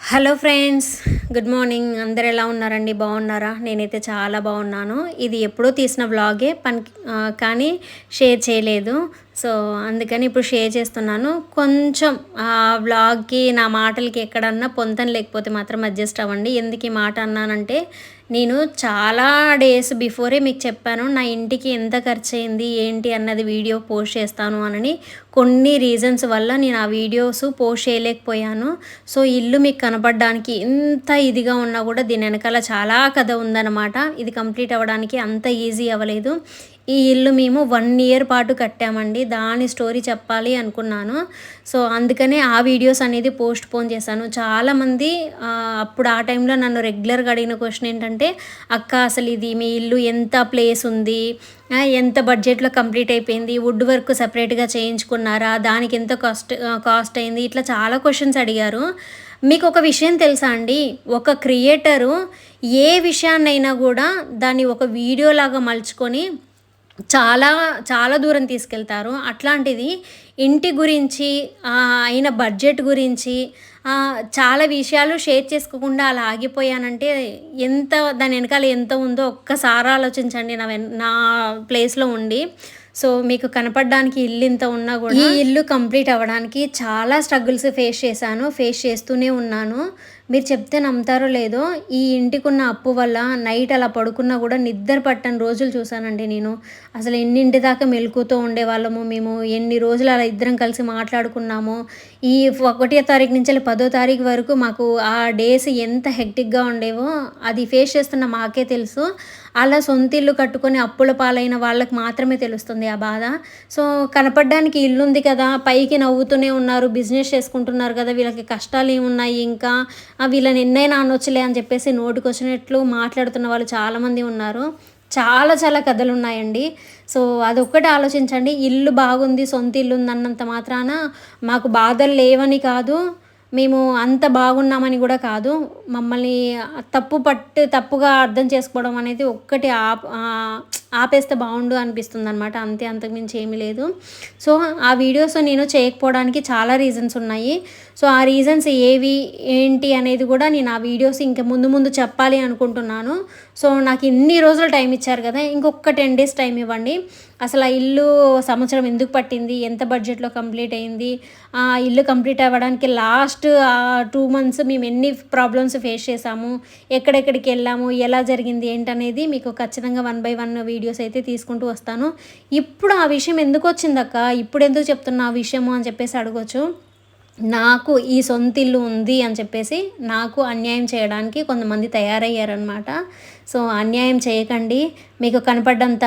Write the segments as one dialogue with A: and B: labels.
A: Hello friends good morning. అందరు ఎలా ఉన్నారండి? బాగున్నారా? నేనైతే చాలా బాగున్నాను. ఇది ఎప్పుడో తీసిన వ్లాగే పని కానీ షేర్ చేయలేదు. సో అందుకని ఇప్పుడు షేర్ చేస్తున్నాను. కొంచెం ఆ వ్లాగ్కి నా మాటలకి ఎక్కడన్నా పొంతన లేకపోతే మాత్రం అడ్జస్ట్ అవ్వండి. ఎందుకు ఈ మాట అన్నానంటే నేను చాలా డేస్ బిఫోరే మీకు చెప్పాను నా ఇంటికి ఎంత ఖర్చు అయింది ఏంటి అన్నది వీడియో పోస్ట్ చేస్తాను అని కొన్ని రీజన్స్ వల్ల నేను ఆ వీడియోస్ పోస్ట్ చేయలేకపోయాను. సో ఇల్లు మీకు కనపడడానికి ఇంత ఇదిగా ఉన్నా కూడా దీని వెనకాల చాలా కథ ఉందన్నమాట. ఇది కంప్లీట్ అవ్వడానికి అంత ఈజీ అవ్వలేదు. ఈ ఇల్లు మేము వన్ ఇయర్ పాటు కట్టామండి. దాని స్టోరీ చెప్పాలి అనుకున్నాను. సో అందుకనే ఆ వీడియోస్ అనేది పోస్ట్ పోన్ చేశాను. చాలామంది అప్పుడు ఆ టైంలో నన్ను రెగ్యులర్గా అడిగిన క్వశ్చన్ ఏంటంటే అక్క అసలు ఇది మీ ఇల్లు ఎంత ప్లేస్ ఉంది? ఎంత బడ్జెట్లో కంప్లీట్ అయిపోయింది? వుడ్ వర్క్ సపరేట్గా చేయించుకున్నారా? దానికి ఎంత కాస్ట్ కాస్ట్ అయింది? ఇట్లా చాలా క్వశ్చన్స్ అడిగారు. మీకు ఒక విషయం తెలుసా అండి? ఒక క్రియేటరు ఏ విషయాన్నైనా కూడా దాన్ని ఒక వీడియోలాగా మలుచుకొని చాలా చాలా దూరం తీసుకెళ్తారు. అట్లాంటిది ఇంటి గురించి అయిన బడ్జెట్ గురించి చాలా విషయాలు షేర్ చేసుకోకుండా అలా ఆగిపోయానంటే ఎంత దాని వెనకాల ఎంత ఉందో ఒక్కసారి ఆలోచించండి. నా వెన్ నా ప్లేస్లో ఉండి. సో మీకు కనపడడానికి ఇల్లు ఇంత ఉన్నా కూడా ఈ ఇల్లు కంప్లీట్ అవ్వడానికి చాలా స్ట్రగుల్స్ ఫేస్ చేశాను ఫేస్ చేస్తూనే ఉన్నాను. మీరు చెప్తే నమ్ముతారో లేదో ఈ ఇంటికి ఉన్న అప్పు వల్ల నైట్ అలా పడుకున్నా కూడా నిద్ర పట్టని రోజులు చూశానండి నేను. అసలు ఎన్నింటి దాకా మెలుకుతూ ఉండేవాళ్ళము మేము? ఎన్ని రోజులు అలా ఇద్దరం కలిసి మాట్లాడుకున్నాము? ఈ ఒకటో తారీఖు నుంచి పదో తారీఖు వరకు మాకు ఆ డేస్ ఎంత హెక్టిక్గా ఉండేవో అది ఫేస్ చేస్తున్న మాకే తెలుసు. అలా సొంత ఇల్లు కట్టుకొని అప్పుల పాలైన వాళ్ళకి మాత్రమే తెలుస్తుంది ఆ బాధ. సో కనపడడానికి ఇల్లుంది కదా పైకి నవ్వుతూనే ఉన్నారు బిజినెస్ చేసుకుంటున్నారు కదా వీళ్ళకి కష్టాలు ఏమున్నాయి ఇంకా? వీళ్ళని ఎన్నైనా అనొచ్చులే అని చెప్పేసి నోటికి వచ్చినట్లు మాట్లాడుతున్న వాళ్ళు చాలామంది ఉన్నారు. చాలా చాలా కథలు ఉన్నాయండి సో అదొక్కటి ఆలోచించండి. ఇల్లు బాగుంది సొంత ఇల్లు ఉంది అన్నంత మాత్రాన మాకు బాధలు లేవని కాదు. మేము అంత బాగున్నామని కూడా కాదు. మమ్మల్ని తప్పు పట్టు తప్పుగా అర్థం చేసుకోవడం అనేది ఒక్కటి ఆప్ ఆ, ఆపేస్తే బాగుండు అనిపిస్తుంది అనమాట అంతే అంతకుమించి ఏమీ లేదు. సో ఆ వీడియోస్ నేను చేయకపోవడానికి చాలా రీజన్స్ ఉన్నాయి. సో ఆ రీజన్స్ ఏవి ఏంటి అనేది కూడా నేను ఆ వీడియోస్ ఇంకా ముందు ముందు చెప్పాలి అనుకుంటున్నాను. సో నాకు ఇన్ని రోజులు టైం ఇచ్చారు కదా ఇంకొక టెన్ డేస్ టైం ఇవ్వండి. అసలు ఆ ఇల్లు సంవత్సరం ఎందుకు పట్టింది ఎంత బడ్జెట్లో కంప్లీట్ అయింది ఆ ఇల్లు కంప్లీట్ అవ్వడానికి లాస్ట్ టూ మంత్స్ మేము ఎన్ని ప్రాబ్లమ్స్ ఫేస్ చేసాము ఎక్కడెక్కడికి వెళ్ళాము ఎలా జరిగింది ఏంటనేది మీకు ఖచ్చితంగా వన్ బై వన్ వీడియోస్ అయితే తీసుకుంటూ వస్తాను. ఇప్పుడు ఆ విషయం ఎందుకు వచ్చిందక్క ఇప్పుడు ఎందుకు చెప్తున్నా ఆ విషయము అని చెప్పేసి అడగొచ్చు. నాకు ఈ సొంత ఇల్లు ఉంది అని చెప్పేసి నాకు అన్యాయం చేయడానికి కొంతమంది తయారయ్యారనమాట సో అన్యాయం చేయకండి. మీకు కనపడ్డంత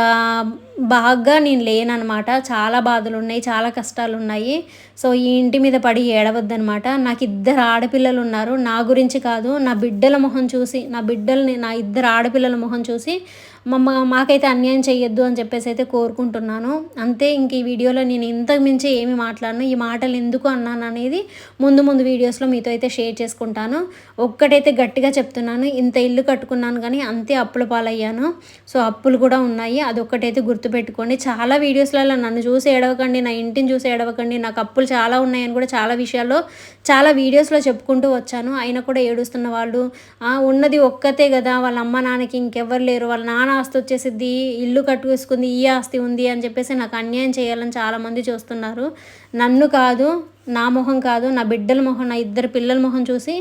A: బాగా నేను లేననమాట. చాలా బాధలు ఉన్నాయి చాలా కష్టాలు ఉన్నాయి సో ఈ ఇంటి మీద పడి ఏడవద్దనమాట. నాకు ఇద్దరు ఆడపిల్లలు ఉన్నారు నా గురించి కాదు నా బిడ్డల మొహం చూసి నా బిడ్డల్ని నా ఇద్దరు ఆడపిల్లల మొహం చూసి మమ్మ మాకైతే అన్యాయం చేయొద్దు అని చెప్పేసి అయితే కోరుకుంటున్నాను. అంతే ఇంక ఈ వీడియోలో నేను ఇంతకు మించి ఏమి మాట్లాడను. ఈ మాటలు ఎందుకు అన్నాను అనేది ముందు ముందు వీడియోస్లో మీతో అయితే షేర్ చేసుకుంటాను. ఒక్కటైతే గట్టిగా చెప్తున్నాను. ఇంత ఇల్లు కట్టుకున్నాను కానీ అంతే అప్పుల పాలయ్యాను. సో అప్పులు కూడా ఉన్నాయి. అదొక్కటైతే గుర్తుపెట్టుకోండి. చాలా వీడియోస్లలో నన్ను చూసి ఏడవకండి నా ఇంటిని చూసి ఏడవకండి నాకు అప్పులు చాలా ఉన్నాయని కూడా చాలా విషయాల్లో చాలా వీడియోస్లో చెప్పుకుంటూ వచ్చాను. అయినా కూడా ఏడుస్తున్న వాళ్ళు ఉన్నది ఒక్కతే కదా వాళ్ళ అమ్మ నాన్నకి ఇంకెవ్వరు లేరు వాళ్ళ నాన్న ఆస్తి వచ్చేసిద్ది ఇల్లు కట్టుకేసుకుంది ఈ ఆస్తి ఉంది అని చెప్పేసి నాకు అన్యాయం చేయాలని చాలామంది చూస్తున్నారు. నన్ను కాదు నా మొహం కాదు నా బిడ్డల మొహం నా ఇద్దరు పిల్లల మొహం చూసి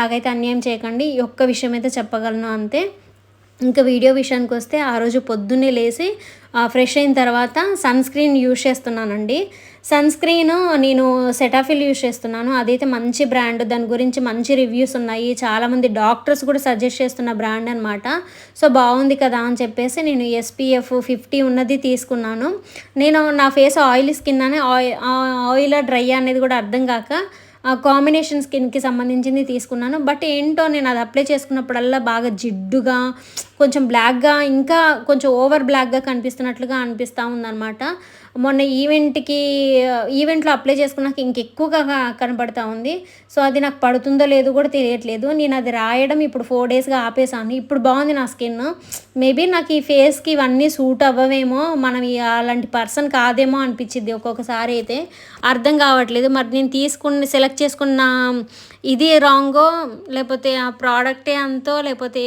A: నాకైతే అన్యాయం చేయకండి ఒక్క విషయం అయితే చెప్పగలను అంతే. ఇంకా వీడియో విషయానికి వస్తే ఆ రోజు పొద్దున్నే లేచి ఫ్రెష్ అయిన తర్వాత సన్ స్క్రీన్ యూజ్ చేస్తున్నానండి. సన్ స్క్రీన్ నేను సెటాఫిల్ యూజ్ చేస్తున్నాను. అదైతే మంచి బ్రాండ్ దాని గురించి మంచి రివ్యూస్ ఉన్నాయి. చాలామంది డాక్టర్స్ కూడా సజెస్ట్ చేస్తున్న బ్రాండ్ అనమాట సో బాగుంది కదా అని చెప్పేసి నేను ఎస్పీఎఫ్ ఫిఫ్టీ ఉన్నది తీసుకున్నాను. నేను నా ఫేస్ ఆయిల్ స్కిన్ అని ఆయిల్ ఆయిల్ డ్రై అనేది కూడా అర్థం కాక ఆ కాంబినేషన్ స్కిన్కి సంబంధించింది తీసుకున్నాను. బట్ ఏంటో నేను అది అప్లై చేసుకున్నప్పుడల్లా బాగా జిడ్డుగా కొంచెం బ్లాక్గా ఇంకా కొంచెం ఓవర్ బ్లాక్గా కనిపిస్తున్నట్లుగా అనిపిస్తూ ఉందన్నమాట. మొన్న ఈవెంట్కి ఈవెంట్లో అప్లై చేసుకున్నాక ఇంకెక్కువగా కనబడుతూ ఉంది. సో అది నాకు పడుతుందో లేదో కూడా తెలియట్లేదు. నేను అది రాయడం ఇప్పుడు ఫోర్ డేస్గా ఆపేసాను ఇప్పుడు బాగుంది నా స్కిన్. మేబీ నాకు ఈ ఫేస్కి ఇవన్నీ సూట్ అవ్వవేమో మనం అలాంటి పర్సన్ కాదేమో అనిపించింది ఒక్కొక్కసారి అయితే. అర్థం కావట్లేదు. మరి నేను తీసుకుని సెలెక్ట్ చేసుకున్న ఇది రాంగో లేకపోతే ఆ ప్రోడక్టే అంతో లేకపోతే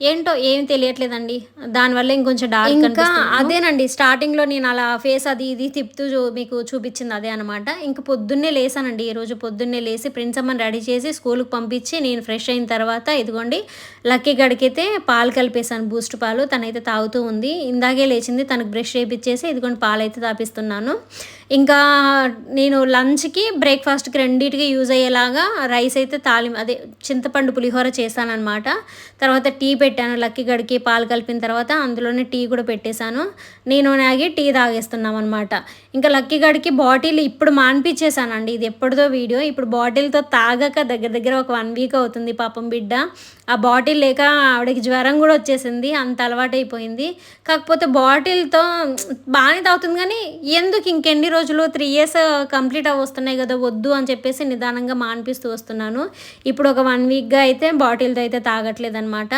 A: ఏంటో ఏం తెలియట్లేదండి. దానివల్ల ఇంకొంచెం డార్క్ ఇంకా అదేనండి స్టార్టింగ్లో నేను అలా ఫేస్ అది ఇది తిప్పుతూ మీకు చూపించింది అదే అనమాట ఇంక పొద్దున్నే లేసానండి ఈరోజు పొద్దున్నే లేసి ప్రిన్స్ అమ్మని రెడీ చేసి స్కూల్కి పంపించి నేను ఫ్రెష్ అయిన తర్వాత ఇదిగోండి లక్కీ గడికైతే పాలు కలిపేశాను బూస్ట్ పాలు. తనైతే తాగుతూ ఉంది. ఇందాకే లేచింది తనకు బ్రష్ చేపించేసి ఇదిగోండి పాలు అయితే తాపిస్తున్నాను. ఇంకా నేను లంచ్కి బ్రేక్ఫాస్ట్కి రెండింటికి యూజ్ అయ్యేలాగా రైస్ అయితే తాలి అదే చింతపండు పులిహోర చేశానమాట తర్వాత టీ పెట్టాను లక్కీ గడికి పాలు కలిపిన తర్వాత అందులోనే టీ కూడా పెట్టేశాను. నేను నాగి టీ తాగేస్తున్నాం అనమాట ఇంకా లక్కీ గడికి బాటిల్ ఇప్పుడు మాన్పించేశానండి. ఇది ఎప్పటిదో వీడియో. ఇప్పుడు బాటిల్తో తాగక దగ్గర దగ్గర ఒక వన్ వీక్ అవుతుంది పాపం బిడ్డ. ఆ బాటిల్ లేక ఆవిడకి జ్వరం కూడా వచ్చేసింది. అంత అలవాటైపోయింది. కాకపోతే బాటిల్తో బాగానే తాగుతుంది కానీ ఎందుకు ఇంకెన్ని రోజులు త్రీ ఇయర్స్ కంప్లీట్ అవి వస్తున్నాయి కదా వద్దు అని చెప్పేసి నిదానంగా మాన్పిస్తూ వస్తున్నాను. ఇప్పుడు ఒక వన్ వీక్గా అయితే బాటిల్తో అయితే తాగట్లేదు అనమాట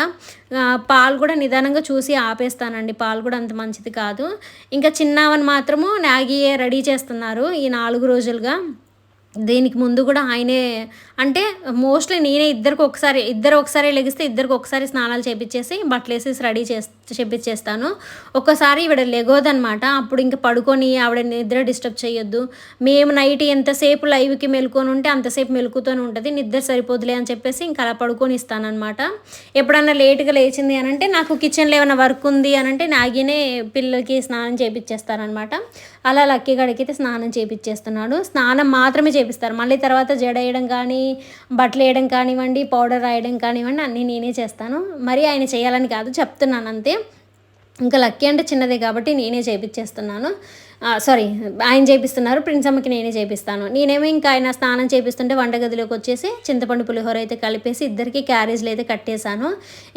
A: పాలు కూడా నిదానంగా చూసి ఆపేస్తానండి. పాలు కూడా అంత మంచిది కాదు. ఇంకా చిన్నవని మాత్రము మ్యాగీ రెడీ చేస్తున్నారు ఈ నాలుగు రోజులుగా. దీనికి ముందు కూడా ఆయనే అంటే మోస్ట్లీ నేనే ఇద్దరికి ఒకసారి ఇద్దరు ఒకసారి లెగిస్తే ఇద్దరికి ఒకసారి స్నానాలు చేపించేసి బట్టలు వేసేసి రెడీ చేసి చేపించేస్తాను. ఒక్కసారి ఈవిడ లెగోదనమాట అప్పుడు ఇంకా పడుకొని ఆవిడ నిద్ర డిస్టర్బ్ చేయొద్దు. మేము నైట్ ఎంతసేపు లైవ్కి మెలుకొని ఉంటే అంతసేపు మెలుకుతూనే ఉంటుంది. నిద్ర సరిపోదులే అని చెప్పేసి ఇంకా అలా పడుకొని ఇస్తానమాట ఎప్పుడన్నా లేట్గా లేచింది అని అంటే నాకు కిచెన్లో ఏమైనా వర్క్ ఉంది అని అంటే నాగినే పిల్లలకి స్నానం చేపించేస్తారనమాట అలా లక్కీ గడికి అయితే స్నానం చేపించేస్తున్నాడు. స్నానం మాత్రమే చేపిస్తారు. మళ్ళీ తర్వాత జడ వేయడం కానీ బట్టలు వేయడం కానివ్వండి పౌడర్ రాయడం కానివ్వండి అన్నీ నేనే చేస్తాను. మరి ఆయన చేయాలని కాదు చెప్తున్నాను అంతే. ఇంకా లక్కీ అంటే చిన్నదే కాబట్టి నేనే చేపించేస్తున్నాను సారీ ఆయన చేపిస్తున్నారు ప్రిన్స్ అమ్మకి నేనే చేపిస్తాను. నేనేమో ఇంకా ఆయన స్నానం చేపిస్తుంటే వంటగదిలోకి వచ్చేసి చింతపండు పులిహోర అయితే కలిపేసి ఇద్దరికి క్యారేజ్లు అయితే కట్టేశాను.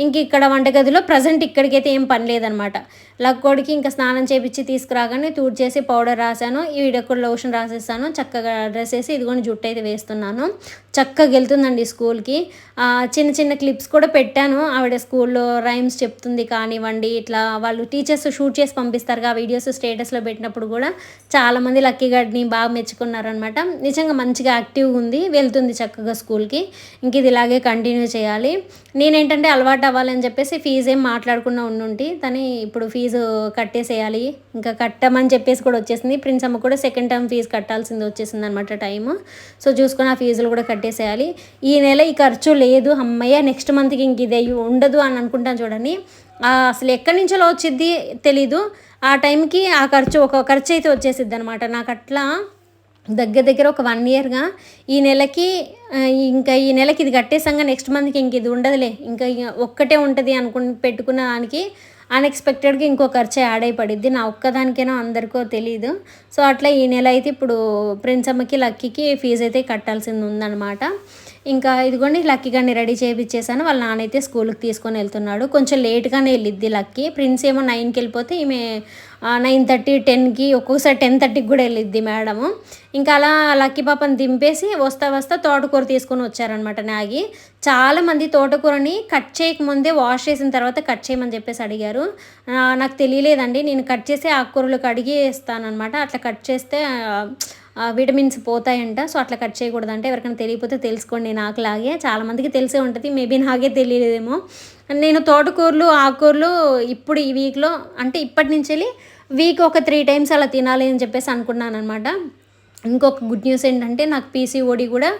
A: ఇంక ఇక్కడ వంటగదిలో ప్రజెంట్ ఇక్కడికైతే ఏం పని లేదనమాట. లక్కోడికి ఇంకా స్నానం చేపించి తీసుకురాగానే తూడ్ చేసి పౌడర్ రాశాను ఈ వీడియోకి లోషన్ రాసేసాను చక్కగా డ్రెస్ వేసి ఇదిగోని జుట్టు అయితే వేస్తున్నాను. చక్కగా వెళ్తుందండి స్కూల్కి చిన్న చిన్న క్లిప్స్ కూడా పెట్టాను. ఆవిడ స్కూల్లో రైమ్స్ చెప్తుంది కానివ్వండి ఇట్లా వాళ్ళు టీచర్స్ షూట్ చేసి పంపిస్తారు ఆ వీడియోస్ స్టేటస్లో పెట్టినప్పుడు కూడా చాలామంది లక్కీ గడ్ని బాగా మెచ్చుకున్నారనమాట. నిజంగా మంచిగా యాక్టివ్గా ఉంది వెళ్తుంది చక్కగా స్కూల్కి. ఇంక ఇది ఇలాగే కంటిన్యూ చేయాలి. నేనేంటంటే అలవాటు అవ్వాలని చెప్పేసి ఫీజు ఏం మాట్లాడకుండా ఉండుంటి. తని ఇప్పుడు ఫీజు కట్టేసేయాలి ఇంకా కట్టమని చెప్పేసి కూడా వచ్చేసింది. ప్రిన్స్ అమ్మ కూడా సెకండ్ టర్మ్ ఫీజు కట్టాల్సింది వచ్చేసింది అనమాట టైము. సో చూసుకొని ఆ ఫీజులు కూడా కట్టేసేయాలి. ఈ నెల ఈ ఖర్చు లేదు అమ్మయ్య నెక్స్ట్ మంత్కి ఇంక ఇది ఉండదు అని అనుకుంటాను చూడండి. అసలు ఎక్కడి నుంచో వచ్చిద్ది తెలీదు. ఆ టైంకి ఆ ఖర్చు ఒక ఖర్చు అయితే వచ్చేసిద్ది అనమాట నాకు అట్లా దగ్గర దగ్గర ఒక వన్ ఇయర్గా ఈ నెలకి ఇంకా ఈ నెలకి ఇది కట్టేసంగా నెక్స్ట్ మంత్కి ఇంక ఇది ఉండదులే. ఇంకా ఒక్కటే ఉంటుంది అనుకుని పెట్టుకున్న దానికి అన్ఎక్స్పెక్టెడ్గా ఇంకో ఖర్చు యాడ్ అయి పడిద్ది నా ఒక్కదానికేనో అందరికో తెలియదు సో అట్లా ఈ నెల అయితే ఇప్పుడు ప్రిన్స్ అమ్మకి లక్కీకి ఫీజు అయితే కట్టాల్సింది ఉందన్నమాట ఇంకా ఇదిగోండి లక్కీ గారిని రెడీ చేయించేసాను వాళ్ళ నాన్న అయితే స్కూల్కి తీసుకొని వెళ్తున్నాడు. కొంచెం లేట్గానే వెళ్ళిద్ది లక్కీ. ప్రిన్స్ ఏమో నైన్కి వెళ్ళిపోతే ఈమె నైన్ థర్టీ టెన్కి ఒక్కొక్కసారి టెన్ థర్టీకి కూడా వెళ్ళిద్ది మేడము. ఇంకా అలా లక్కీ పాపని దింపేసి వస్తా వస్తా తోటకూర తీసుకొని వచ్చారనమాట నాగి. చాలామంది తోటకూరని కట్ చేయకముందే వాష్ చేసిన తర్వాత కట్ చేయమని చెప్పేసి అడిగారు. నాకు తెలియలేదండి. నేను కట్ చేసి ఆకుకూరలు కడిగి ఇస్తానమాట అట్లా కట్ చేస్తే విటమిన్స్ పోతాయంట. సో అట్లా కట్ చేయకూడదంటే. ఎవరికైనా తెలియకపోతే తెలుసుకోండి నాకులాగే చాలామందికి తెలిసే ఉంటుంది. మేబీ నాకే తెలియలేదేమో. నేను తోటకూరలు ఆకుకూరలు ఇప్పుడు ఈ వీక్లో అంటే ఇప్పటి నుంచి వెళ్ళి వీక్ ఒక త్రీ టైమ్స్ అలా తినాలి అని చెప్పేసి అనుకున్నాను అనమాట ఇంకొక గుడ్ న్యూస్ ఏంటంటే నాకు పీసీఓడి కూడా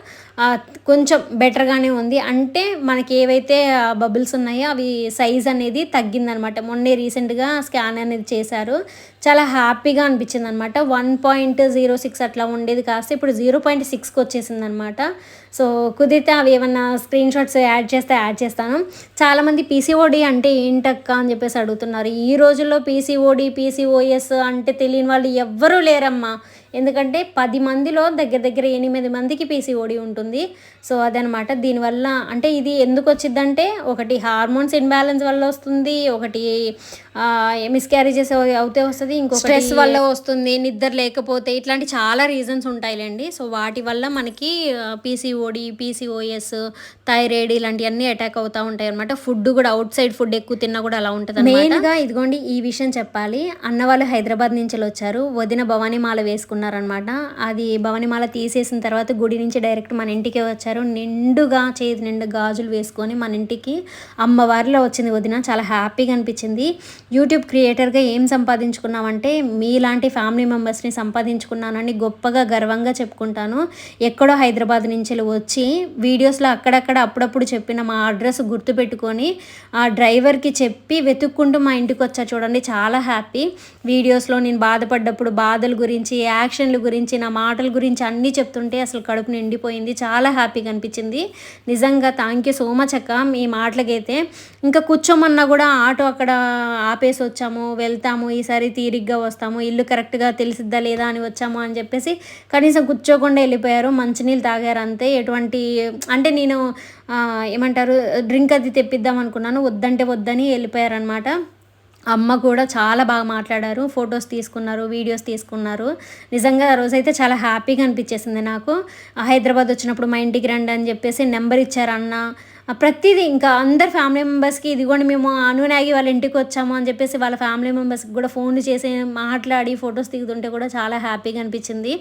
A: కొంచెం బెటర్గానే ఉంది. అంటే మనకి ఏవైతే బబుల్స్ ఉన్నాయో అవి సైజ్ అనేది తగ్గిందనమాట. మొన్నే రీసెంట్గా స్కాన్ అనేది చేశారు. చాలా హ్యాపీగా అనిపించింది అనమాట వన్ పాయింట్ జీరో సిక్స్ అట్లా ఉండేది కాస్త ఇప్పుడు జీరో పాయింట్ సిక్స్కి వచ్చేసింది అనమాట సో కుదిరితే అవి ఏమన్నా స్క్రీన్ షాట్స్ యాడ్ చేస్తే యాడ్ చేస్తాను. చాలామంది పీసీఓడి అంటే ఏంటక్క అని చెప్పేసి అడుగుతున్నారు. ఈ రోజుల్లో పీసీఓడి పీసీఓఎస్ అంటే తెలియని వాళ్ళు ఎవ్వరూ లేరమ్మా. ఎందుకంటే పది మందిలో దగ్గర దగ్గర ఎనిమిది మందికి పీసీఓడి ఉంటుంది. సో అదనమాట. దీనివల్ల అంటే ఇది ఎందుకు వచ్చిందంటే ఒకటి హార్మోన్స్ ఇన్బ్యాలెన్స్ వల్ల వస్తుంది ఒకటి మిస్క్యారేజెస్ అవుతే వస్తుంది ఇంకో స్ట్రెస్ వల్ల వస్తుంది నిద్ర లేకపోతే ఇట్లాంటి చాలా రీజన్స్ ఉంటాయిలేండి. సో వాటి వల్ల మనకి పీసీఓడి పీసీఓఎస్ థైరాయిడ్ ఇలాంటివన్నీ అటాక్ అవుతూ ఉంటాయి అనమాట ఫుడ్ కూడా అవుట్ సైడ్ ఫుడ్ ఎక్కువ తిన్నా కూడా అలా ఉంటుంది మెయిన్గా ఇదిగోండి ఈ విషయం చెప్పాలి. అన్న వాళ్ళు హైదరాబాద్ నుంచి వచ్చారు. వదిన భవానీమాల ఉన్నారనమాట అది భవనిమాల తీసేసిన తర్వాత గుడి నుంచి డైరెక్ట్ మన ఇంటికే వచ్చారు. నిండుగా చేతి నిండు గాజులు వేసుకొని మన ఇంటికి అమ్మవారిలో వచ్చింది వదిన. చాలా హ్యాపీగా అనిపించింది. యూట్యూబ్ క్రియేటర్గా ఏం సంపాదించుకున్నామంటే మీలాంటి ఫ్యామిలీ మెంబర్స్ని సంపాదించుకున్నానని గొప్పగా గర్వంగా చెప్పుకుంటాను. ఎక్కడో హైదరాబాద్ నుంచి వచ్చి వీడియోస్లో అక్కడక్కడ అప్పుడప్పుడు చెప్పిన మా అడ్రస్ గుర్తుపెట్టుకొని ఆ డ్రైవర్కి చెప్పి వెతుక్కుంటూ మా ఇంటికి వచ్చా చూడండి. చాలా హ్యాపీ. వీడియోస్లో నేను బాధపడ్డప్పుడు బాధల గురించి యాక్షన్ల గురించి నా మాటల గురించి అన్నీ చెప్తుంటే అసలు కడుపు నిండిపోయింది. చాలా హ్యాపీగా అనిపించింది. నిజంగా థ్యాంక్ యూ సో మచ్ అక్క. మీ మాటలకైతే ఇంకా కూర్చోమన్నా కూడా ఆటో అక్కడ ఆపేసి వచ్చాము వెళ్తాము ఈసారి తీరిగ్గా వస్తాము ఇల్లు కరెక్ట్గా తెలిసిద్దా లేదా అని వచ్చాము అని చెప్పేసి కనీసం కూర్చోకుండా వెళ్ళిపోయారు. మంచినీళ్ళు తాగారు అంతే. ఎటువంటి అంటే నేను ఏమంటారు డ్రింక్ అది తెప్పిద్దాం అనుకున్నాను. వద్దంటే వద్దని వెళ్ళిపోయారనమాట అమ్మ కూడా చాలా బాగా మాట్లాడారు ఫొటోస్ తీసుకున్నారు వీడియోస్ తీసుకున్నారు. నిజంగా ఆ రోజైతే చాలా హ్యాపీగా అనిపించేసింది నాకు. హైదరాబాద్ వచ్చినప్పుడు మా ఇంటికి రండి అని చెప్పేసి నెంబర్ ఇచ్చారు అన్న. ప్రతిదీ ఇంకా అందరు ఫ్యామిలీ మెంబర్స్కి ఇదిగోండి మేము అనునాగి వాళ్ళ ఇంటికి వచ్చాము అని చెప్పేసి వాళ్ళ ఫ్యామిలీ మెంబర్స్కి కూడా ఫోన్లు చేసి మాట్లాడి ఫొటోస్ దిగుతుంటే కూడా చాలా హ్యాపీగా అనిపించింది.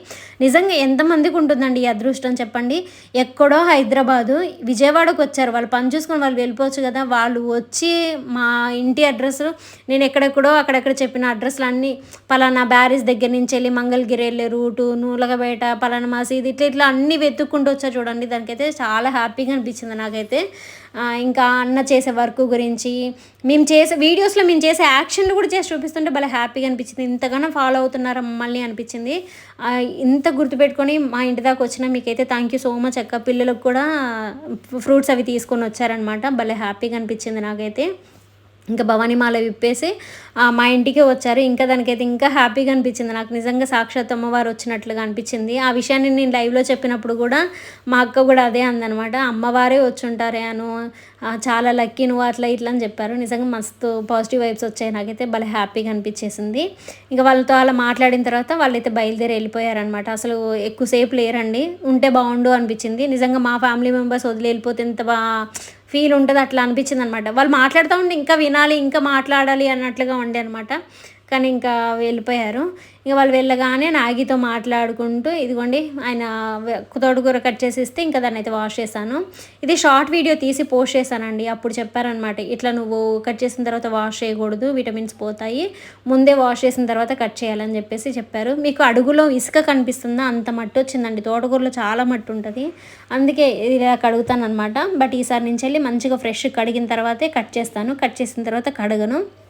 A: నిజంగా ఎంతమందికి ఉంటుందండి ఈ అదృష్టం చెప్పండి? ఎక్కడో హైదరాబాదు విజయవాడకు వచ్చారు. వాళ్ళు పని చూసుకొని వాళ్ళు వెళ్ళిపోవచ్చు కదా. వాళ్ళు వచ్చి మా ఇంటి అడ్రస్ నేను ఎక్కడెక్కడో అక్కడెక్కడ చెప్పిన అడ్రస్లు అన్నీ పలానా బ్యారేజ్ దగ్గర నుంచి వెళ్ళి మంగళగిరి వెళ్ళే రూటు నూలగబేట పలానా మసీదు ఇట్లా ఇట్లా అన్నీ వెతుక్కుంటూ వచ్చారు చూడండి. దానికైతే చాలా హ్యాపీగా అనిపించింది నాకైతే. ఇంకా అన్న చేసే వర్క్ గురించి మేము చేసే వీడియోస్లో మేము చేసే యాక్షన్లు కూడా చేసి చూపిస్తుంటే భలే హ్యాపీగా అనిపించింది. ఇంతగానో ఫాలో అవుతున్నారు మమ్మల్ని అనిపించింది. ఇంత గుర్తుపెట్టుకొని మా ఇంటి దాకా వచ్చిన మీకైతే థ్యాంక్ యూ సో మచ్ అక్క. పిల్లలకు కూడా ఫ్రూట్స్ అవి తీసుకొని వచ్చారనమాట భలే హ్యాపీగా అనిపించింది నాకైతే. ఇంకా భవానీమాల విప్పేసి మా ఇంటికి వచ్చారు. ఇంకా దానికైతే ఇంకా హ్యాపీగా అనిపించింది. నాకు నిజంగా సాక్షాత్ అమ్మవారు వచ్చినట్లుగా అనిపించింది. ఆ విషయాన్ని నేను లైవ్లో చెప్పినప్పుడు కూడా మా అక్క కూడా అదే అందనమాట. అమ్మవారే వచ్చుంటారే అను చాలా లక్కీ నువ్వు అట్లా ఇట్లా అని చెప్పారు. నిజంగా మస్తు పాజిటివ్ వైబ్స్ వచ్చాయి. నాకైతే భలే హ్యాపీగా అనిపించేసింది. ఇంకా వాళ్ళతో అలా మాట్లాడిన తర్వాత వాళ్ళైతే బయలుదేరి వెళ్ళిపోయారనమాట. అసలు ఎక్కువసేపు లేరండి. ఉంటే బాగుండు అనిపించింది. నిజంగా మా ఫ్యామిలీ మెంబర్స్ వదిలి వెళ్ళిపోతే ఎంత బా ఫీల్ ఉంటుంది అట్లా అనిపించింది అనమాట వాళ్ళు మాట్లాడుతూ ఉంటే ఇంకా వినాలి ఇంకా మాట్లాడాలి అన్నట్లుగా ఉండే అనమాట కానీ ఇంకా వెళ్ళిపోయారు. ఇంకా వాళ్ళు వెళ్ళగానే నాగితో మాట్లాడుకుంటూ ఇదిగోండి ఆయన తోటకూర కట్ చేసి ఇస్తే ఇంకా దాన్ని అయితే వాష్ చేశాను. ఇది షార్ట్ వీడియో తీసి పోస్ట్ చేశానండి. అప్పుడు చెప్పారనమాట ఇట్లా నువ్వు కట్ చేసిన తర్వాత వాష్ చేయకూడదు విటమిన్స్ పోతాయి. ముందే వాష్ చేసిన తర్వాత కట్ చేయాలని చెప్పేసి చెప్పారు. మీకు అడుగులో ఇసుక కనిపిస్తుందా? అంత మట్టి వచ్చిందండి. తోటకూరలో చాలా మట్టి ఉంటుంది. అందుకే ఇలా కడుగుతాను అనమాట బట్ ఈసారి నుంచి వెళ్ళి మంచిగా ఫ్రెష్ కడిగిన తర్వాతే కట్ చేస్తాను. కట్ చేసిన తర్వాత కడగను.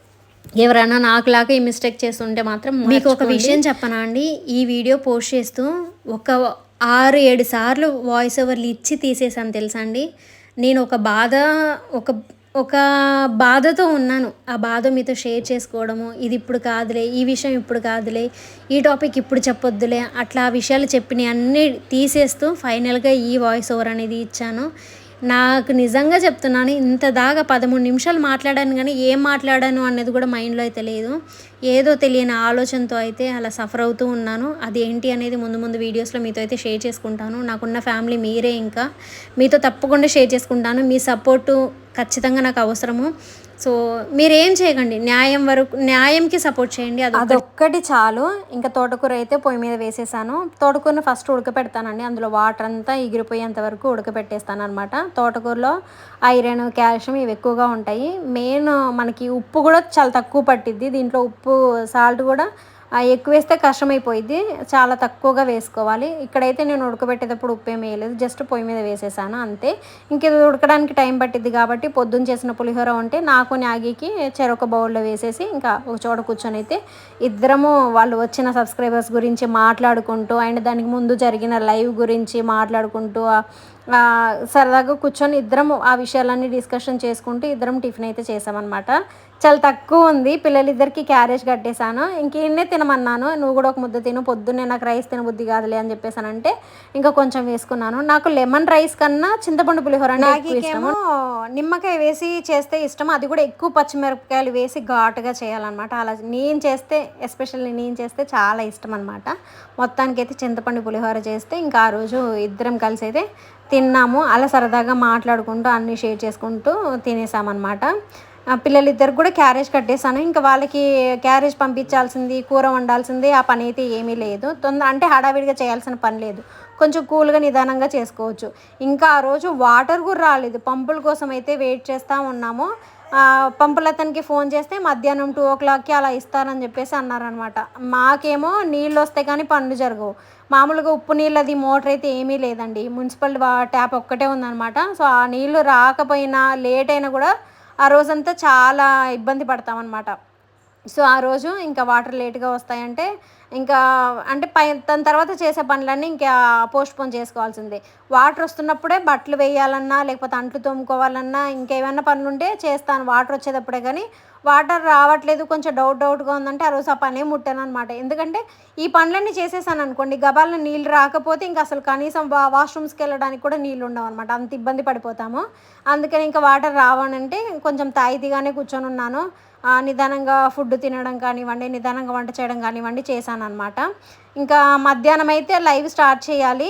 A: ఎవరైనా నాకులాగా ఈ మిస్టేక్ చేస్తుంటే మాత్రం మీకు ఒక విషయం చెప్పనా అండి? ఈ వీడియో పోస్ట్ చేస్తూ ఒక ఆరు ఏడు సార్లు వాయిస్ ఓవర్లు ఇచ్చి తీసేసాను తెలుసా అండి? నేను ఒక బాధ ఒక ఒక బాధతో ఉన్నాను. ఆ బాధ మీతో షేర్ చేసుకోవడము ఇది ఇప్పుడు కాదులే ఈ విషయం ఇప్పుడు కాదులే ఈ టాపిక్ ఇప్పుడు చెప్పొద్దులే అట్లా ఆ విషయాలు చెప్పినవి అన్నీ తీసేస్తూ ఫైనల్గా ఈ వాయిస్ ఓవర్ అనేది ఇచ్చాను. నాకు నిజంగా చెప్తున్నాను ఇంత దాకా పదమూడు నిమిషాలు మాట్లాడాను కానీ ఏం మాట్లాడాను అనేది కూడా మైండ్లో అయితే లేదు. ఏదో తెలియని ఆలోచనతో అయితే అలా సఫర్ అవుతూ ఉన్నాను. అది ఏంటి అనేది ముందు ముందు వీడియోస్లో మీతో అయితే షేర్ చేసుకుంటాను. నాకున్న ఫ్యామిలీ మీరే ఇంకా. మీతో తప్పకుండా షేర్ చేసుకుంటాను. మీ సపోర్టు ఖచ్చితంగా నాకు అవసరము. సో మీరేం చేయకండి న్యాయం వరకు న్యాయంకి సపోర్ట్ చేయండి అది అదొక్కటి చాలు. ఇంకా తోటకూర అయితే పొయ్యి మీద వేసేసాను. తోటకూరను ఫస్ట్ ఉడకపెడతానండి. అందులో వాటర్ అంతా ఎగిరిపోయేంత వరకు ఉడకపెట్టేస్తాను అనమాట తోటకూరలో ఐరన్ కాల్షియం ఇవి ఎక్కువగా ఉంటాయి. మెయిన్ మనకి ఉప్పు కూడా చాలా తక్కువ పట్టిద్ది. దీంట్లో ఉప్పు సాల్ట్ కూడా ఎక్కువ వేస్తే కష్టమైపోయింది చాలా తక్కువగా వేసుకోవాలి. ఇక్కడైతే నేను ఉడకబెట్టేటప్పుడు ఉప్పు ఏమి వేయలేదు. జస్ట్ పొయ్యి మీద వేసేసాను అంతే. ఇంక ఇది ఉడకడానికి టైం పట్టింది కాబట్టి పొద్దున్న చేసిన పులిహోర ఉంటే నాకు న్యాగికి చెరొక బౌల్లో వేసేసి ఇంకా ఒక చోట కూర్చొని అయితే ఇద్దరము వాళ్ళు వచ్చిన సబ్స్క్రైబర్స్ గురించి మాట్లాడుకుంటూ అండ్ దానికి ముందు జరిగిన లైవ్ గురించి మాట్లాడుకుంటూ సరదాగా కూర్చొని ఇద్దరం ఆ విషయాలన్నీ డిస్కషన్ చేసుకుంటూ ఇద్దరం టిఫిన్ అయితే చేసామన్నమాట. చాలా తక్కువ ఉంది. పిల్లలిద్దరికి క్యారేజ్ కట్టేశాను. ఇంకేనే తినమన్నాను. నువ్వు కూడా ఒక ముద్ద తిను. పొద్దున్నే నాకు రైస్ తినబుద్ధి కాదులే అని చెప్పేసానంటే ఇంకా కొంచెం వేసుకున్నాను. నాకు లెమన్ రైస్ కన్నా చింతపండు పులిహోర నిమ్మకాయ వేసి చేస్తే ఇష్టం. అది కూడా ఎక్కువ పచ్చిమిరపకాయలు వేసి ఘాటుగా చేయాలన్నమాట. అలా నేను చేస్తే ఎస్పెషల్లీ నేను చేస్తే చాలా ఇష్టం అనమాట మొత్తానికైతే చింతపండు పులిహోర చేస్తే ఇంకా ఆ రోజు ఇద్దరం కలిసి అయితే తిన్నాము. అలా సరదాగా మాట్లాడుకుంటూ అన్నీ షేర్ చేసుకుంటూ తినేసామన్నమాట. పిల్లలిద్దరు కూడా క్యారేజ్ కట్టేశాను. ఇంకా వాళ్ళకి క్యారేజ్ పంపించాల్సింది కూర వండాల్సింది ఆ పని అయితే ఏమీ లేదు. తొందర అంటే హడావిడిగా చేయాల్సిన పని లేదు. కొంచెం కూల్గా నిదానంగా చేసుకోవచ్చు. ఇంకా ఆ రోజు వాటర్ కూడా రాలేదు. పంపుల కోసం అయితే వెయిట్ చేస్తూ ఉన్నాము. పంపుల అతనికి ఫోన్ చేస్తే మధ్యాహ్నం టూ ఓ క్లాక్కి అలా ఇస్తారని చెప్పేసి అన్నారనమాట మాకేమో నీళ్ళు వస్తే కానీ పనులు జరగవు. మామూలుగా ఉప్పు నీళ్ళు అది మోటార్ అయితే ఏమీ లేదండి. మున్సిపల్ వా- ట్యాప్ ఒక్కటే ఉందనమాట సో ఆ నీళ్ళు రాకపోయినా లేట్ అయినా కూడా ఆ రోజంతా చాలా ఇబ్బంది పడతామన్నమాట. సో ఆ రోజు ఇంకా వాటర్ లేట్గా వస్తాయంటే ఇంకా అంటే పై దాని తర్వాత చేసే పనులన్నీ ఇంకా పోస్ట్ పోన్ చేసుకోవాల్సిందే. వాటర్ వస్తున్నప్పుడే బట్టలు వేయాలన్నా లేకపోతే అంట్లు తోముకోవాలన్నా ఇంకేమైనా పనులు ఉంటే చేస్తాను. వాటర్ వచ్చేటప్పుడే కానీ వాటర్ రావట్లేదు కొంచెం డౌట్ డౌట్గా ఉందంటే ఆ రోజు ఆ పనే ముట్టాను అనమాట ఎందుకంటే ఈ పనులన్నీ చేసేసాను అనుకోండి గబాలను నీళ్ళు రాకపోతే ఇంకా అసలు కనీసం వా వాష్రూమ్స్కి వెళ్ళడానికి కూడా నీళ్ళు ఉండవు అనమాట అంత ఇబ్బంది పడిపోతాము. అందుకని ఇంకా వాటర్ రావనంటే కొంచెం తాయితీగానే కూర్చొని ఉన్నాను. నిదానంగా ఫుడ్ తినడం కానివ్వండి నిదానంగా వంట చేయడం కానివ్వండి చేశాను అనమాట ఇంకా మధ్యాహ్నం అయితే లైవ్ స్టార్ట్ చేయాలి.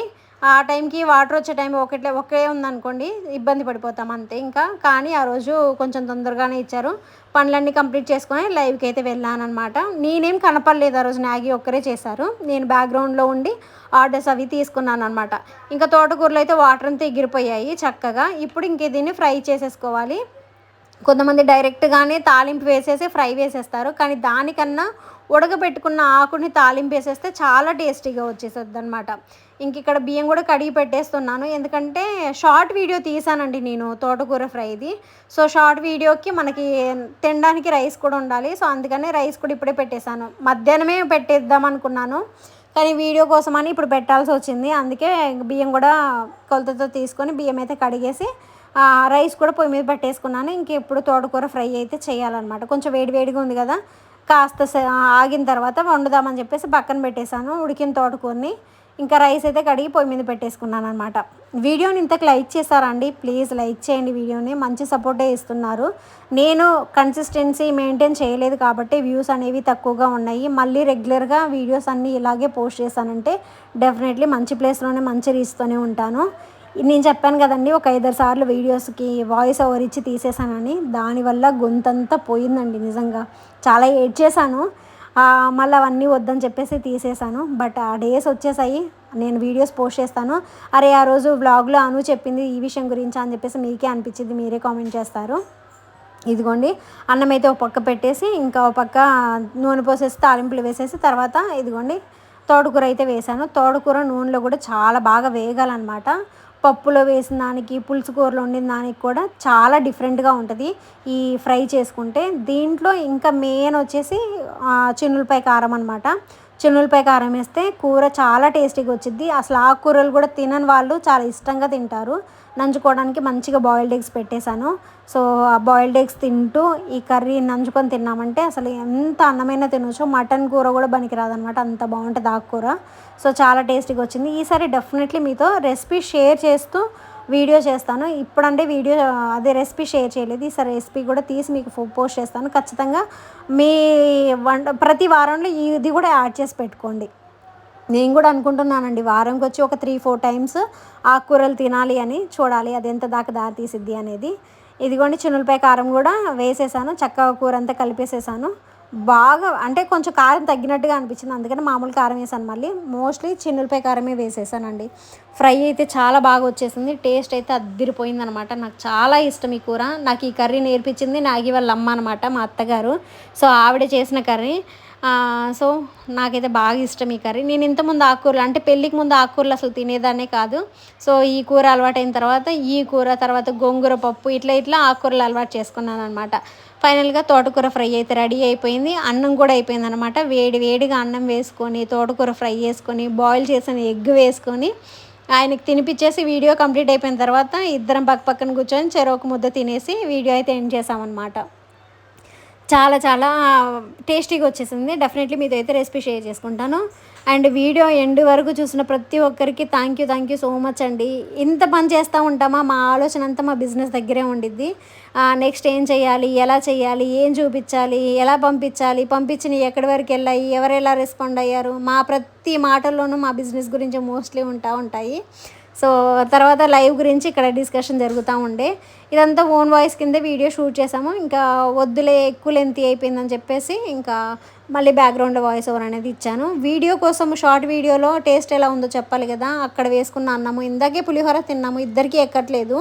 A: ఆ టైంకి వాటర్ వచ్చే టైం ఒకటే ఒకే ఉందనుకోండి ఇబ్బంది పడిపోతాం అంతే ఇంకా. కానీ ఆ రోజు కొంచెం తొందరగానే ఇచ్చారు. పనులన్నీ కంప్లీట్ చేసుకొని లైవ్కి అయితే వెళ్ళాను అనమాట నేనేం కనపడలేదు ఆ రోజు మ్యాగీ ఒక్కరే చేశారు. నేను బ్యాక్గ్రౌండ్లో ఉండి ఆర్డర్స్ అవి తీసుకున్నాను అనమాట ఇంకా తోటకూరలో అయితే వాటర్ అంతా ఎగిరిపోయాయి చక్కగా. ఇప్పుడు ఇంక దీన్ని ఫ్రై చేసేసుకోవాలి. కొంతమంది డైరెక్ట్గానే తాలింపు వేసేసి ఫ్రై వేసేస్తారు. కానీ దానికన్నా ఉడకబెట్టుకున్న ఆకుని తాలింపు వేసేస్తే చాలా టేస్టీగా వచ్చేస్తుంది అనమాట ఇంక ఇక్కడ బియ్యం కూడా కడిగి పెట్టేస్తున్నాను. ఎందుకంటే షార్ట్ వీడియో తీసానండి నేను తోటకూర ఫ్రైది. సో షార్ట్ వీడియోకి మనకి తినడానికి రైస్ కూడా ఉండాలి. సో అందుకనే రైస్ కూడా ఇప్పుడే పెట్టేశాను. మధ్యాహ్నమే పెట్టేద్దాం అనుకున్నాను. కానీ వీడియో కోసమని ఇప్పుడు పెట్టాల్సి వచ్చింది. అందుకే బియ్యం కూడా కొలతతో తీసుకొని బియ్యం అయితే కడిగేసి రైస్ కూడా పొయ్యి మీద పెట్టేసుకున్నాను. ఇంక ఇప్పుడు తోటకూర ఫ్రై అయితే చేయాలన్నమాట. కొంచెం వేడి వేడిగా ఉంది కదా కాస్త ఆగిన తర్వాత వండుదామని చెప్పేసి పక్కన పెట్టేశాను ఉడికిన తోటకూరని. ఇంకా రైస్ అయితే కడిగి పొయ్యి మీద పెట్టేసుకున్నాను అనమాట వీడియోని ఇంతకు లైక్ చేశారండి ప్లీజ్ లైక్ చేయండి వీడియోని. మంచి సపోర్టే ఇస్తున్నారు. నేను కన్సిస్టెన్సీ మెయింటైన్ చేయలేదు కాబట్టి వ్యూస్ అనేవి తక్కువగా ఉన్నాయి. మళ్ళీ రెగ్యులర్గా వీడియోస్ అన్నీ ఇలాగే పోస్ట్ చేశానంటే డెఫినెట్లీ మంచి ప్లేస్లోనే మంచి రీచ్తోనే ఉంటాను. నేను చెప్పాను కదండి ఒక ఐదారు సార్లు వీడియోస్కి వాయిస్ ఓవర్ ఇచ్చి తీసేసానని దానివల్ల గొంతంతా పోయిందండి నిజంగా. చాలా ఏడ్ చేశాను మళ్ళీ అవన్నీ వద్దని చెప్పేసి తీసేశాను. బట్ ఆ డేస్ వచ్చేసాయి. నేను వీడియోస్ పోస్ట్ చేస్తాను. అరే ఆ రోజు వ్లాగ్లో అను చెప్పింది ఈ విషయం గురించి అని చెప్పేసి మీకే అనిపించింది. మీరే కామెంట్ చేస్తారు. ఇదిగోండి. అన్నం అయితే ఒక పక్క పెట్టేసి ఇంకా ఒక పక్క నూనె పోసేసి తాలింపులు వేసేసి తర్వాత ఇదిగోండి తోటకూర అయితే వేసాను తోటకూర నూనెలో కూడా చాలా బాగా వేగాలన్నమాట. పప్పులో వేసిన దానికి పులుసు కూరలో వండిన దానికి కూడా చాలా డిఫరెంట్గా ఉంటుంది. ఈ ఫ్రై చేసుకుంటే దీంట్లో ఇంకా మెయిన్ వచ్చేసి ఆ, చిన్నులపాయ కారం అనమాట చిన్నులపై కారం వేస్తే కూర చాలా టేస్టీగా వచ్చింది అసలు ఆ కూరలు కూడా తినని వాళ్ళు చాలా ఇష్టంగా తింటారు. నంచుకోవడానికి మంచిగా బాయిల్డ్ ఎగ్స్ పెట్టేశాను. సో ఆ బాయిల్డ్ ఎగ్స్ తింటూ ఈ కర్రీ నంచుకొని తిన్నామంటే అసలు ఎంత అన్నమైన తినొచ్చు. మటన్ కూర కూడా పనికిరాదనమాట అంత బాగుంటుంది ఆకుకూర సో చాలా టేస్టీగా వచ్చింది. ఈసారి డెఫినెట్లీ మీతో రెసిపీ షేర్ చేస్తూ వీడియో చేస్తాను. ఇప్పుడంటే వీడియో అదే రెసిపీ షేర్ చేయలేదు. ఈసారి రెసిపీ కూడా తీసి మీకు ఫో- పోస్ట్ చేస్తాను. ఖచ్చితంగా మీ వంట ప్రతి వారంలో ఇది కూడా యాడ్ చేసి పెట్టుకోండి. నేను కూడా అనుకుంటున్నానండి వారంకి వచ్చి ఒక త్రీ ఫోర్ టైమ్స్ ఆకుకూరలు తినాలి అని చూడాలి. అది ఎంత దాకా దారి తీసిద్ది అనేది. ఇదిగోండి చినులపై కారం కూడా వేసేసాను. చక్కగా కూర అంతా కలిపేసేసాను. బాగా అంటే కొంచెం కారం తగ్గినట్టుగా అనిపించింది. అందుకని మామూలు కారం వేసాను. మళ్ళీ మోస్ట్లీ చిన్నులపై కారమే వేసేసానండి. ఫ్రై అయితే చాలా బాగా వచ్చేసింది. టేస్ట్ అయితే అద్దిరిపోయింది అనమాట నాకు చాలా ఇష్టం ఈ కూర. నాకు ఈ కర్రీ నేర్పించింది నాగి వాళ్ళ అమ్మ అనమాట మా అత్తగారు. సో ఆవిడ చేసిన కర్రీ. సో నాకైతే బాగా ఇష్టం ఈ కర్రీ. నేను ఇంతకుముందు ఆకుకూరలు అంటే పెళ్ళికి ముందు ఆకుకూరలు అసలు తినేదాన్నే కాదు. సో ఈ కూర అలవాటైన తర్వాత ఈ కూర తర్వాత గోంగూర పప్పు ఇట్లా ఇట్లా ఆకుకూరలు అలవాటు చేసుకున్నాను అనమాట ఫైనల్గా తోటకూర ఫ్రై అయితే రెడీ అయిపోయింది. అన్నం కూడా అయిపోయింది అనమాట వేడి వేడిగా అన్నం వేసుకొని తోటకూర ఫ్రై చేసుకొని బాయిల్ చేసిన ఎగ్ వేసుకొని ఆయనకి తినిపించేసి వీడియో కంప్లీట్ అయిపోయిన తర్వాత ఇద్దరం పక్క పక్కన కూర్చొని చెరోకు ముద్ద తినేసి వీడియో అయితే ఎండ్ చేసామన్నమాట. చాలా చాలా టేస్టీగా వచ్చేసింది. డెఫినెట్లీ మీతో అయితే రెసిపీ షేర్ చేసుకుంటాను. అండ్ వీడియో ఎండ్ వరకు చూసిన ప్రతి ఒక్కరికి thank you thank you so much అండి. ఇంత పని చేస్తూ ఉంటామా? మా ఆలోచన అంతా మా బిజినెస్ దగ్గరే ఉండిద్ది. నెక్స్ట్ ఏం చేయాలి? ఎలా చేయాలి? ఏం చూపించాలి? ఎలా పంపించాలి? పంపించిన ఎక్కడి వరకు వెళ్ళాయి? ఎవరు ఎలా రెస్పాండ్ అయ్యారు? మా ప్రతి మాటల్లోనూ మా బిజినెస్ గురించి మోస్ట్లీ ఉంటా ఉంటాయి. సో తర్వాత లైవ్ గురించి ఇక్కడ డిస్కషన్ జరుగుతూ ఉండే. ఇదంతా ఓన్ వాయిస్ కింద వీడియో షూట్ చేసాము. ఇంకా వద్దులే ఎక్కువ లెంత్ అయిపోయిందని చెప్పేసి ఇంకా మళ్ళీ బ్యాక్గ్రౌండ్ వాయిస్ ఓవర్ అనేది ఇచ్చాను. వీడియో కోసం షార్ట్ వీడియోలో టేస్ట్ ఎలా ఉందో చెప్పాలి కదా. అక్కడ వేసుకున్న అన్నము ఇందాకే పులిహోర తిన్నాము ఇద్దరికీ ఎక్కట్లేదు.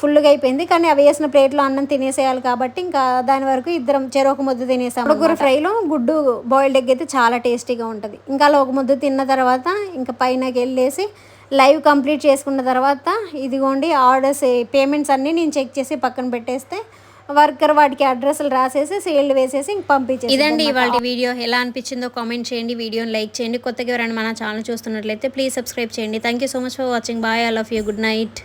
A: ఫుల్గా అయిపోయింది. కానీ అవి వేసిన ప్లేట్లో అన్నం తినేసేయాలి కాబట్టి ఇంకా దాని వరకు ఇద్దరం చెరొక ముద్ద తినేసాము ముగ్గురు ఫ్రైలో గుడ్డు బాయిల్డ్ ఎగ్ అయితే చాలా టేస్టీగా ఉంటుంది. ఇంకా అలా ఒక ముద్ద తిన్న తర్వాత ఇంకా పైనకి వెళ్ళేసి లైవ్ కంప్లీట్ చేసుకున్న తర్వాత ఇదిగోండి ఆర్డర్స్ పేమెంట్స్ అన్నీ నేను చెక్ చేసి పక్కన పెట్టేస్తే వర్కర్ వాటికి అడ్రస్లు రాసేసి సీల్డ్ వేసేసి ఇంక పంపించేసి ఇదండి ఇవాళ వీడియో. ఎలా అనిపించిందో కామెంట్ చేయండి వీడియోని లైక్ చేయండి. కొత్తగా ఎవరైనా మన ఛానల్ చూస్తున్నట్లయితే ప్లీజ్ సబ్స్క్రైబ్ చేయండి. Thank you so much for watching bye I love you good night